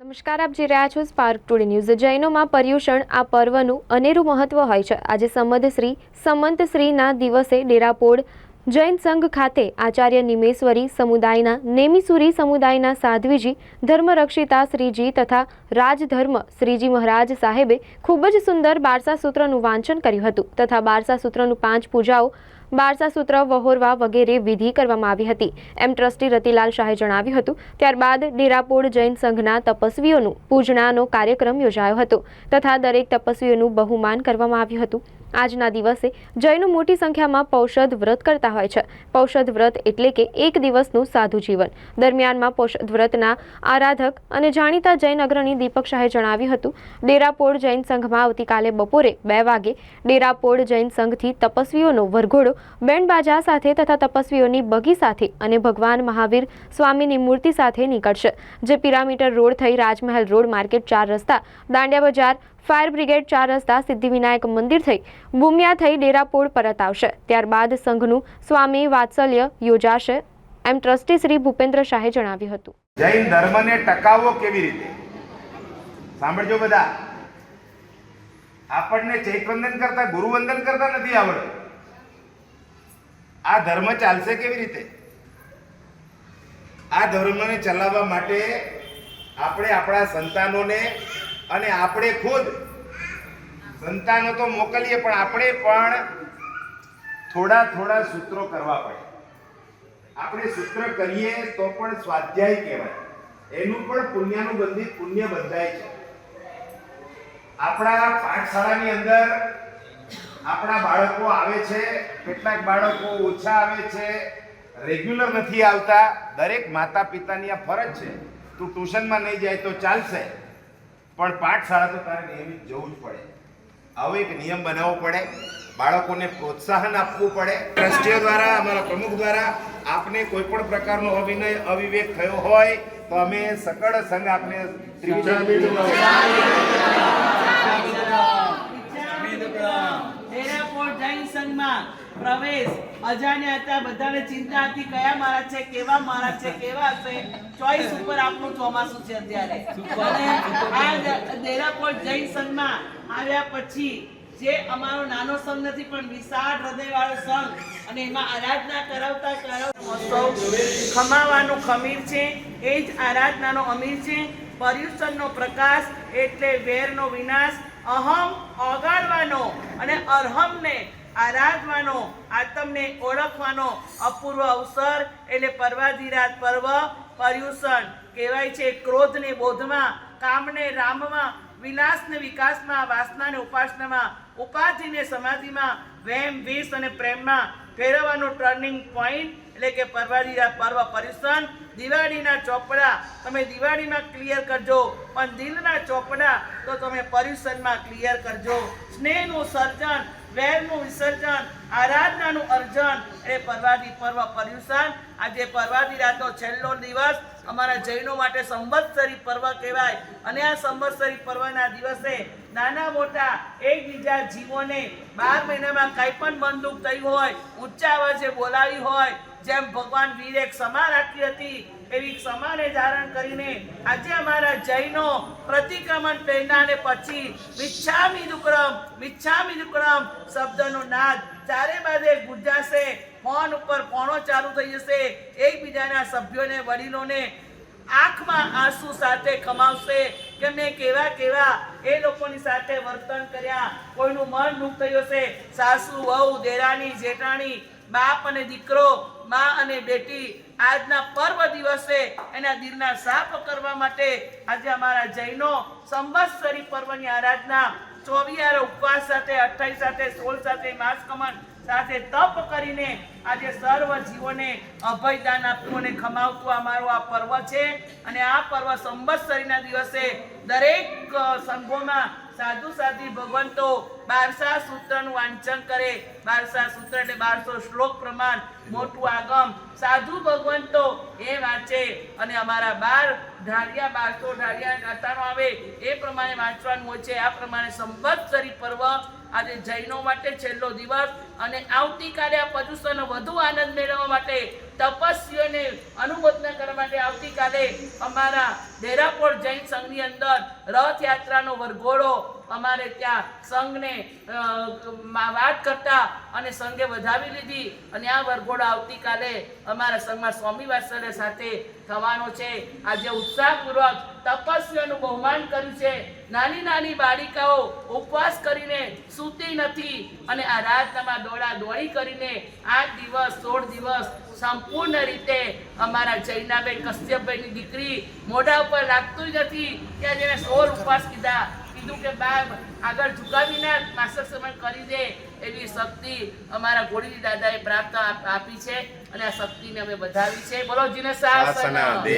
નમસ્કાર, આપ જોઈ રહ્યા છો સ્પાર્ક ટુડે ન્યૂઝ જૈનોમાં પર્યુષણ, આ પર્વનું અનેરું મહત્વ હોય છે. આજે સંમત શ્રી, સંમંત શ્રીના દિવસે ડેરાપોળ જૈન સંઘ ખાતે આચાર્ય નિમેશ્વરી સમુદાયના, નેમિસુરી સમુદાયના સાધ્વીજી, ધર્મરક્ષિતા શ્રીજી તથા રાજધર્મ શ્રીજી મહારાજ સાહેબે ખૂબ જ સુંદર બારસા સૂત્રનું વાંચન કર્યું હતું. તથા બારસા સૂત્રનું પાંચ પૂજાઓ બારસા સૂત્ર વહોરવા વગેરે વિધિ કરવામાં આવી હતી. એમ ટ્રસ્ટી રતિલાલ શાહે જણાવ્યું હતું. ત્યારબાદ ડેરાપોળ જૈન સંઘના તપસ્વીઓનું પૂજનાનો કાર્યક્રમ યોજાયો હતો તથા દરેક તપસ્વીઓનું બહુમાન કરવામાં આવ્યું હતું. આજના દિવસે જૈનો મોટી સંખ્યામાં પૌષધ વ્રત કરતા હોય છે. પૌષધ વ્રત એટલે કે એક દિવસનું સાધુ જીવન. દરમિયાનમાં પૌષધ વ્રતના આરાધક અને જાણીતા જૈન અગ્રણી દીપક શાહે જણાવ્યું હતું. ડેરાપોળ જૈન સંઘમાં આવતીકાલે બપોરે બે વાગે ડેરાપોળ જૈન સંઘથી તપસ્વીઓનો વરઘોડો બેન્ડ બાજા સાથે તથા તપસ્વીઓની બગી સાથે અને ભગવાન મહાવીર સ્વામીની મૂર્તિ સાથે નીકળશે, જે પિરામીટર રોડ થઈ રાજમહેલ રોડ માર્કેટ ચાર રસ્તા, દાંડિયા બજાર, ફાયર બ્રિગેડ ચાર રસ્તા, સિદ્ધિવિનાયક મંદિર થઈ ભૂમિયા થઈ ડેરાપોળ પરત આવશે. ત્યારબાદ સંઘનું સ્વામી વાત્સલ્ય યોજાશે એમ ટ્રસ્ટી શ્રી ભૂપેન્દ્ર શાહે જણાવ્યું હતું. જૈન ધર્મને ટકાવવો કેવી રીતે? સાંભળજો બધા. આપણને ચૈતવંદન કરતા ગુરુવંદન કરતા નથી આવડતું. આ ધર્મ ચાલશે કેવી રીતે? આ ધર્મને ચલાવવા માટે આપણે આપણા સંતાનોને અને આપણે ખુદ, સંતાનો તો મોકલીએ, પણ આપણે પણ થોડા થોડા સૂત્રો કરવા પડે. આપણે સૂત્ર કરીએ તો પણ સ્વાધ્યાય કહેવાય. એનું પણ પુણ્યાનું બંધિત પુણ્ય બંધાય છે. આપણા પાઠશાળાની અંદર આપણા બાળકો આવે છે કેટલાક બાળકો ઓછા આવે છે રેગ્યુલર નથી આવતા દરેક માતા પિતાની આ ફરજ છે. તું ટ્યુશનમાં નહીં જાય તો ચાલશે. પણ પાઠશાળા તો તારે નિયમિત જવું જ પડે. આવો એક નિયમ બનાવવો પડે. બાળકોને પ્રોત્સાહન આપવું પડે. ટ્રસ્ટીઓ દ્વારા અમારા પ્રમુખ દ્વારા આપને કોઈ પણ પ્રકારનો અવિનય અવિવેક થયો હોય તો અમે સકળ સંઘ આપને સંઘમાં પ્રવેશ. અજાણ્યા હતા, બધાને ચિંતા હતી, કયા મહારાજ છે, કેવા મહારાજ છે, કેવા હશે? ચોઈસ ઉપર આપણું ચોમાસું છે અત્યારે. અને આ ડ- જૈન સંઘમાં આવ્યા પછી જે અમારો નાનો સંઘ નથી, પણ વિશાળ હૃદયવાળો સંઘ, અને એમાં આરાધના કરાવતા કરાવતા મહોત્સવ ખમાવાનું ખમીર છે. એ જ આરાધનાનો અમીર છે. પર્યુષણનો પ્રકાશ એટલે વેરનો વિનાશ. અહમ ઓગાળવાનો અને અરહમને આરાધવાનો આત્મને ઓળખવાનો અપૂર્વ અવસર એટલે પર્વાધિરાત પર્વ પર્યુષણ કહેવાય છે ક્રોધને બોધમાં, કામને રામમાં, વિલાસને વિકાસમાં, વાસનાને ઉપાસનામાં, ઉપાધિને સમાધિમાં વેમ વિષ અને પ્રેમમાં ફેરવવાનો ટર્નિંગ પોઈન્ટ એટલે કે પર્વાધિરાત પર્વ પર્યુષણ દિવાળીના ચોપડા તમે દિવાળીમાં ક્લિયર કરજો, પણ દિલના ચોપડા તો તમે પર્યુષણમાં ક્લિયર કરજો. સ્નેહનું સર્જન, વેરનું વિસર્જન, આરાધનાનું અર્જન, એ પરવાદી પર્વ પર્યુષણ આજે પરવાદી રાતનો છેલ્લો દિવસ અમારા જૈનો માટે સંવત્સરી પર્વ કહેવાય. અને આ સંવત્સરી પર્વના દિવસે નાના મોટા એકબીજા જીવોને બાર મહિનામાં કંઈ પણ બંદૂક થઈ હોય, ઊંચા અવાજે બોલાવી હોય, જેમ ભગવાન વીરે ક્ષમા રાખી હતી, એવી ક્ષમાને ધારણ કરીને આજે અમારા જૈનો પ્રતિક્રમણ પહેરનાને પછી મિચ્છામી દુક્રમ મિચ્છામી દુક્રમ શબ્દનો નાદ ચારે બાજે ગુંજાશે. ફોન ઉપર ફોનો ચાલુ થઈ જશે. એકબીજાના સભ્યોને, વડીલોને આંખમાં આંસુ સાથે કમાવશે કે મેં કેવા કેવા એ લોકોની સાથે વર્તન કર્યા. કોઈનું મન દુઃખ થયું હશે. સાસુ, વહુ, દેરાણી, જેઠાણી, બાપ અને દીકરો, મા અને બેટી આજના પર્વ દિવસે એના દિલના સાફ કરવા માટે આજે અમારા જૈનો સંવત્સરી પર્વની આરાધના ચોવીયાર ઉપવાસ સાથે અઠ્ઠાઈસ સાથે, સોળ સાથે, માસ કમન સાથે તપ કરીને આજે સર્વ જીવોને અભયદાન આપતું અને ખમાવતું અમારો આ પર્વ છે. અને આ પર્વ સંવત્સરીના દિવસે દરેક સંઘોમાં સાધુ સાધી ભગવંતો બારસા સૂત્રનું વાંચન કરે. બારસા સૂત્ર એટલે બારસો શ્લોક પ્રમાણ, મોટું આગમ. સાધુ ભગવંતો એ વાંચે અને અમારા બાર ઢાળિયા, બારસો ઢાળિયા ગાતાનો આવે એ પ્રમાણે વાંચવાનું હોય છે. આ પ્રમાણે સંવત્સરી પર્વ આજે જૈનો માટે છેલ્લો દિવસ અને આવતીકાલે આ પર્યુષણનો વધુ આનંદ મેળવવા માટે તપસ્વીઓને અનુમોદના આવતીકાલે અમારા દેરાપોર જૈન સંઘની અંદર રથયાત્રાનો વરઘોડો અમારે ત્યાં સંઘને વાત કરતા અને સંઘે વધાવી લીધી. અને આ વરઘોડો આવતીકાલે અમારા સંઘમાં સ્વામી વાત્સલ્ય સાથે થવાનો છે. આજે ઉત્સાહપૂર્વક તપસ્વીઓનું બહુમાન કર્યું છે. નાની નાની બાળિકાઓ ઉપવાસ કરીને સૂતી નથી અને આ રાતનામાં દોડા દોડી કરીને આઠ દિવસ, સોળ દિવસ સંપૂર્ણ રીતે અમારા જૈનાબેન કશ્યપભાઈની દીકરી મોઢા ઉપર લાગતું નથી. કે જેને સોળ ઉપવાસ કીધા. કીધું કે બા આગળ ઝુકાવીના માસ્ટર સમય કરી દે. એવી શક્તિ અમારા ગોળી દાદાએ પ્રાપ્ત આપી છે અને આ શક્તિને અમે વધાવી છે. બોલો, જીને દે.